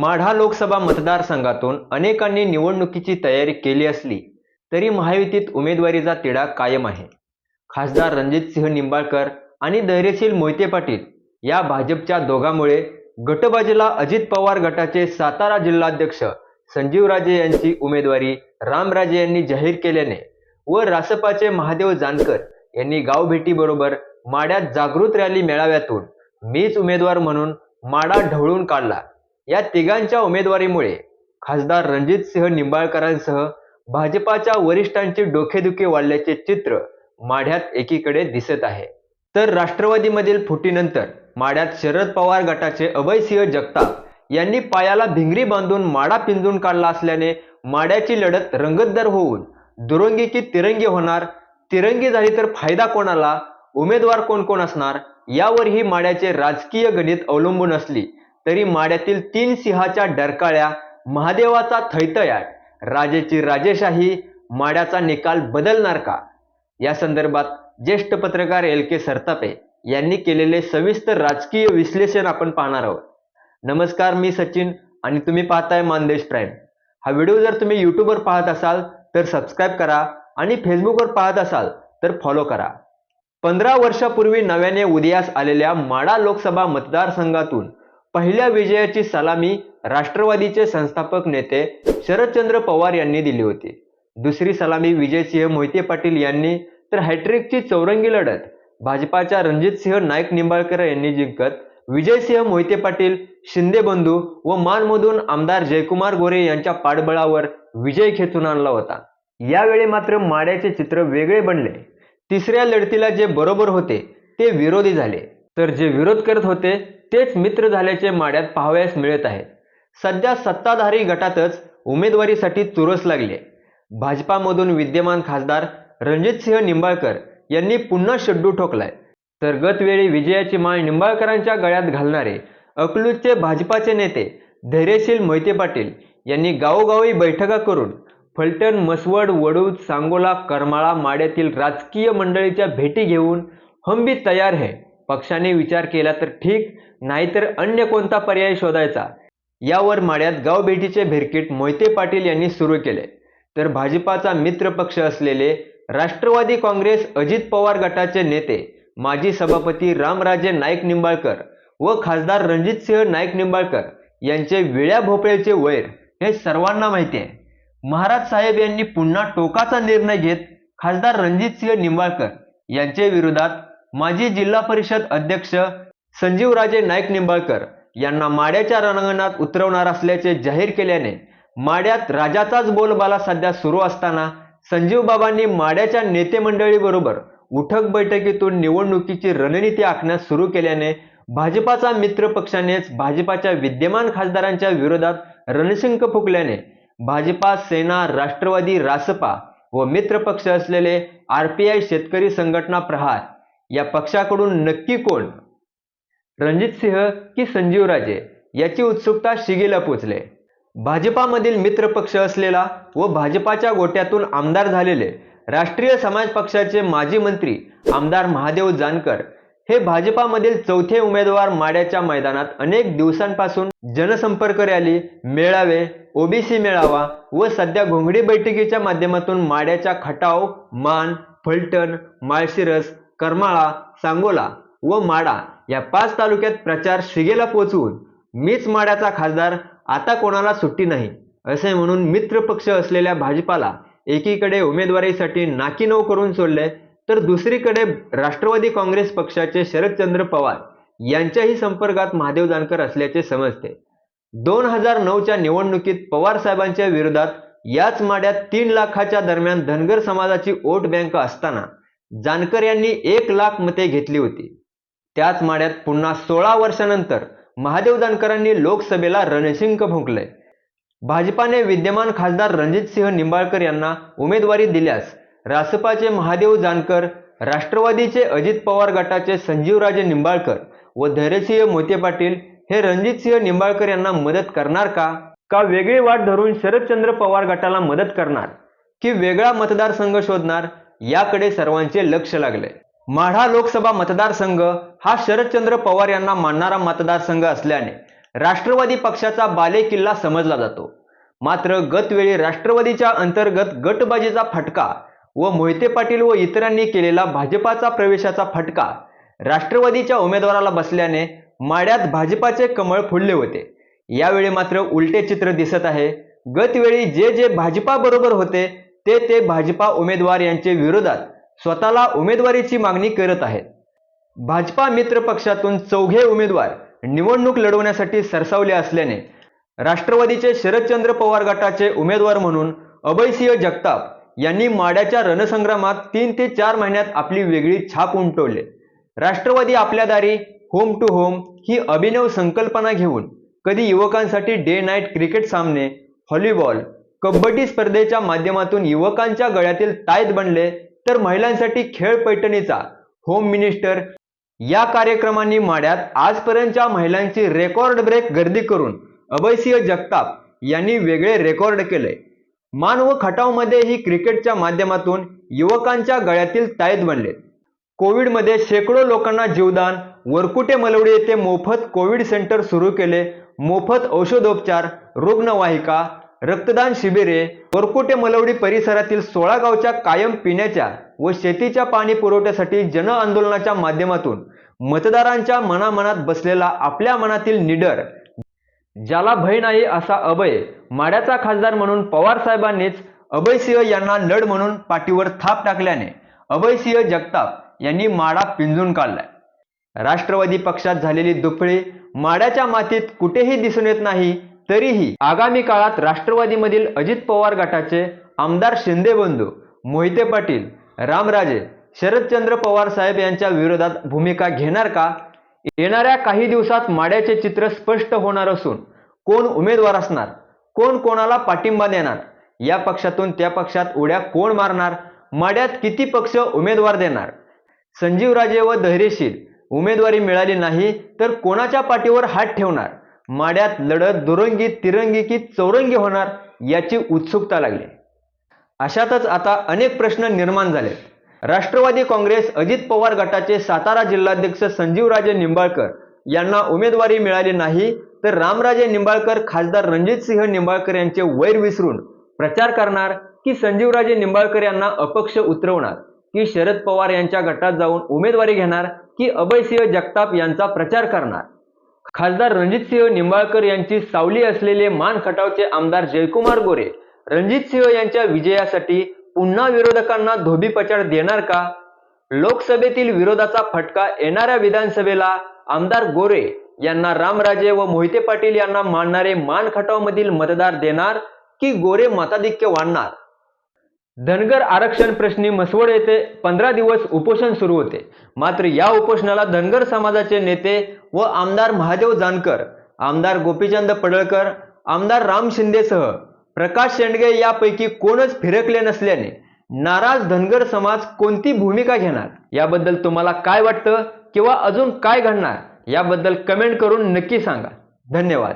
माढा लोकसभा मतदारसंघातून अनेकांनी निवडणुकीची तयारी केली असली तरी महायुतीत उमेदवारीचा तिढा कायम आहे. खासदार रणजितसिंह निंबाळकर आणि धैर्यशील मोहिते पाटील या भाजपच्या दोघांमुळे गटबाजीला अजित पवार गटाचे सातारा जिल्हाध्यक्ष संजीवराजे यांची उमेदवारी रामराजे यांनी जाहीर केल्याने व रासपाचे महादेव जानकर यांनी गावभेटीबरोबर माड्यात जागृत रॅली मेळाव्यातून मीच उमेदवार म्हणून माडा ढवळून काढला. या तिघांच्या उमेदवारीमुळे खासदार रणजित सिंह निंबाळकरांसह भाजपाच्या वरिष्ठांची डोकेदुखी वाढल्याचे चित्र माढ्यात एकीकडे दिसत आहे. तर राष्ट्रवादीमधील फुटीनंतर माढ्यात शरद पवार गटाचे अभयसिंह जगताप यांनी पायाला भिंगरी बांधून माडा पिंजून काढला असल्याने माड्याची लढत रंगतदार होऊन दुरंगी की तिरंगी होणार. तिरंगी झाली तर फायदा कोणाला? उमेदवार कोण कोण असणार? यावरही माड्याचे राजकीय गणित अवलंबून असली तरी माड्यातील तीन सिंहाच्या डरकाळ्या महादेवाचा थैतयाट राजेची राजेशाही माड्याचा निकाल बदलणार का? या संदर्भात ज्येष्ठ पत्रकार एल के सरतापे यांनी केलेले सविस्तर राजकीय विश्लेषण आपण पाहणार आहोत. नमस्कार मी सचिन आणि तुम्ही पाहताय मानदेश प्राईम. हा व्हिडिओ जर तुम्ही यूट्यूबवर पाहत असाल तर सबस्क्राईब करा आणि फेसबुकवर पाहत असाल तर फॉलो करा. पंधरा वर्षापूर्वी नव्याने उदयास आलेल्या माडा लोकसभा मतदारसंघातून पहिल्या विजयाची सलामी राष्ट्रवादीचे संस्थापक नेते शरदचंद्र पवार यांनी दिली होती. दुसरी सलामी विजयसिंह मोहिते पाटील यांनी तर हॅट्रिकची चौरंगी लढत भाजपाच्या रणजितसिंह नाईक निंबाळकर यांनी जिंकत विजयसिंह मोहिते पाटील शिंदे बंधू व मानमधून आमदार जयकुमार गोरे यांच्या पाठबळावर विजय खेचून आणला होता. यावेळी मात्र माड्याचे चित्र वेगळे बनले. तिसऱ्या लढतीला जे बरोबर होते ते विरोधी झाले. तर जे विरोध करत होते तेच मित्र झाल्याचे माड्यात पाहावयास मिळत आहे. सध्या सत्ताधारी गटातच उमेदवारीसाठी चुरस लागले. भाजपामधून विद्यमान खासदार रणजितसिंह निंबाळकर यांनी पुन्हा शड्डू ठोकलाय. तर गतवेळी विजयाची माळ निंबाळकरांच्या गळ्यात घालणारे अकलूजचे भाजपाचे नेते धैर्यशील मोहिते पाटील यांनी गावोगावी बैठका करून फलटण मसवड वडूद सांगोला करमाळा माड्यातील राजकीय मंडळीच्या भेटी घेऊन हम भी तयार है पक्षाने विचार केला तर ठीक नाहीतर अन्य कोणता पर्याय शोधायचा? यावर माड्यात गावभेटीचे भिरकीट मोहिते पाटील यांनी सुरू केले. तर भाजपाचा मित्र पक्ष असलेले राष्ट्रवादी काँग्रेस अजित पवार गटाचे नेते माजी सभापती रामराजे नाईक निंबाळकर व खासदार रणजितसिंह नाईक निंबाळकर यांचे विळ्या भोपळ्याचे वैर हे सर्वांना माहिती आहे. महाराज साहेब यांनी पुन्हा टोकाचा निर्णय घेत खासदार रणजितसिंह निंबाळकर यांच्या विरोधात माजी जिल्हा परिषद अध्यक्ष संजीवराजे नाईक निंबाळकर यांना माड्याच्या रणांगणात उतरवणार असल्याचे जाहीर केल्याने माड्यात राजाचाच बोलबाला सध्या सुरू असताना संजीव बाबांनी माड्याच्या नेते मंडळीबरोबर उठक बैठकीतून निवडणुकीची रणनीती आखण्यास सुरू केल्याने भाजपाचा मित्र पक्षानेच भाजपाच्या विद्यमान खासदारांच्या विरोधात रणशिंक फुकल्याने भाजपा सेना राष्ट्रवादी रासपा व मित्र पक्ष असलेले आर पी आय शेतकरी संघटना प्रहार या पक्षाकडून नक्की कोण? रणजित सिंह की संजीवराजे याची उत्सुकता शिगेला पोचले. भाजपामधील मित्र पक्ष असलेला व भाजपाच्या गोट्यातून आमदार झालेले राष्ट्रीय समाज पक्षाचे माजी मंत्री आमदार महादेव जानकर हे भाजपामधील चौथे उमेदवार माड्याच्या मैदानात अनेक दिवसांपासून जनसंपर्क रॅली मेळावे ओबीसी मेळावा व सध्या घोंगडी बैठकीच्या माध्यमातून माड्याच्या खटाव मान फलटण माळशिरस करमाळा सांगोला व माडा या पाच तालुक्यात प्रचार शिगेला पोचवून मीच माड्याचा खासदार आता कोणाला सुट्टी नाही असे म्हणून मित्र पक्ष असलेल्या भाजपाला एकीकडे उमेदवारीसाठी नाकीनऊ करून सोडले तर दुसरीकडे राष्ट्रवादी काँग्रेस पक्षाचे शरदचंद्र पवार यांच्याही संपर्कात महादेव जानकर असल्याचे समजते. दोन हजार नऊच्या निवडणुकीत पवार साहेबांच्या विरोधात याच माड्यात तीन लाखाच्या दरम्यान धनगर समाजाची वोट बँक असताना जानकर यांनी एक लाख मते घेतली होती. त्याच माड्यात पुन्हा सोळा वर्षानंतर महादेव जानकरांनी लोकसभेला रणशिंक फुंकलंय भाजपाने विद्यमान खासदार रणजितसिंह निंबाळकर यांना उमेदवारी दिल्यास रासपाचे महादेव जानकर राष्ट्रवादीचे अजित पवार गटाचे संजीवराजे निंबाळकर व धैर्यसिंह मोते पाटील हे रणजितसिंह निंबाळकर यांना मदत करणार का? का वेगळी वाट धरून शरदचंद्र पवार गटाला मदत करणार? की वेगळा मतदारसंघ शोधणार? याकडे सर्वांचे लक्ष लागले. माढा लोकसभा मतदारसंघ हा शरदचंद्र पवार यांना मानणारा मतदारसंघ असल्याने राष्ट्रवादी पक्षाचा बालेकिल्ला समजला जातो. मात्र गतवेळी राष्ट्रवादीच्या अंतर्गत गटबाजीचा फटका व मोहिते पाटील व इतरांनी केलेला भाजपाचा प्रवेशाचा फटका राष्ट्रवादीच्या उमेदवाराला बसल्याने माड्यात भाजपाचे कमळ फुलले होते. यावेळी मात्र उलटे चित्र दिसत आहे. गतवेळी जे जे भाजपा बरोबर होते ते ते भाजपा उमेदवार यांचे विरोधात स्वतःला उमेदवारीची मागणी करत आहेत. भाजपा मित्र पक्षातून चौघे उमेदवार निवडणूक लढवण्यासाठी सरसावले असल्याने राष्ट्रवादीचे शरदचंद्र पवार गटाचे उमेदवार म्हणून अभयसिंह जगताप यांनी माड्याच्या रणसंग्रामात तीन ते चार महिन्यात आपली वेगळी छाप उमटवले. राष्ट्रवादी आपल्या दारी होम टू होम ही अभिनव संकल्पना घेऊन कधी युवकांसाठी डे नाईट क्रिकेट सामने व्हॉलीबॉल कबड्डी स्पर्धेच्या माध्यमातून युवकांच्या गळ्यातील ताईत बनले तर महिलांसाठी खेळ पैठणीचा. होम मिनिस्टर या कार्यक्रमांनी माड्यात आजपर्यंतच्या महिलांची रेकॉर्ड ब्रेक गर्दी करून अभयसिंह जगताप यांनी वेगळे रेकॉर्ड केले. मान व खटावमध्ये ही क्रिकेटच्या माध्यमातून युवकांच्या गळ्यातील ताईत बनले. कोविडमध्ये शेकडो लोकांना जीवदान वरकुटे मलवडी येथे मोफत कोविड सेंटर सुरू केले. मोफत औषधोपचार रुग्णवाहिका रक्तदान शिबिरे वरकुटे मलवडी परिसरातील सोळा गावच्या कायम पिण्याच्या व शेतीच्या पाणी पुरवठ्यासाठी जन आंदोलनाच्या माध्यमातून मतदारांच्या मनामनात बसलेला आपल्या मनातील निडर ज्याला भय नाही असा अभय माड्याचा खासदार म्हणून पवार साहेबांनीच अभयसिंह यांना लढ म्हणून पाठीवर थाप टाकल्याने अभयसिंह जगताप यांनी माडा पिंजून काढलाय. राष्ट्रवादी पक्षात झालेली दुफळी माड्याच्या मातीत कुठेही दिसून येत नाही तरीही आगामी काळात राष्ट्रवादीमधील अजित पवार गटाचे आमदार शिंदे बंधू मोहिते पाटील रामराजे शरदचंद्र पवार साहेब यांच्या विरोधात भूमिका घेणार का? येणाऱ्या काही दिवसात माड्याचे चित्र स्पष्ट होणार असून कोण उमेदवार असणार? कोण कोणाला पाठिंबा देणार? या पक्षातून त्या पक्षात उड्या कोण मारणार? माड्यात किती पक्ष उमेदवार देणार? संजीवराजे व धैर्यशील उमेदवारी मिळाली नाही तर कोणाच्या पाठीवर हात ठेवणार? माड्यात लढत दुरंगी तिरंगी की चौरंगी होणार याची उत्सुकता लागली. अशातच आता अनेक प्रश्न निर्माण झाले राष्ट्रवादी काँग्रेस अजित पवार गटाचे सातारा जिल्हाध्यक्ष संजीवराजे निंबाळकर यांना उमेदवारी मिळाली नाही तर रामराजे निंबाळकर खासदार रणजितसिंह निंबाळकर यांचे वैर विसरून प्रचार करणार की संजीवराजे निंबाळकर यांना अपक्ष उतरवणार की शरद पवार यांच्या गटात जाऊन उमेदवारी घेणार की अभयसिंह जगताप यांचा प्रचार करणार? खासदार रणजितसिंह निंबाळकर यांची सावली असलेले मान खटावचे आमदार जयकुमार गोरे रणजितसिंह यांच्या विजयासाठी पुन्हा विरोधकांना धोबीपचार देणार का? लोकसभेतील विरोधाचा फटका येणाऱ्या विधानसभेला आमदार गोरे यांना रामराजे व मोहिते पाटील यांना मानणारे मान खटावमधील मतदार देणार की गोरे मताधिक्य वाढणार? धनगर आरक्षण प्रश्नी मसवड येथे पंधरा दिवस उपोषण सुरू होते. मात्र या उपोषणाला धनगर समाजाचे नेते व आमदार महादेव जानकर आमदार गोपीचंद पडळकर आमदार राम शिंदेसह प्रकाश शेंडगे यापैकी कोणच फिरकले नसल्याने नाराज धनगर समाज कोणती भूमिका घेणार? याबद्दल तुम्हाला काय वाटतं किंवा अजून काय घडणार? याबद्दल कमेंट करून नक्की सांगा. धन्यवाद.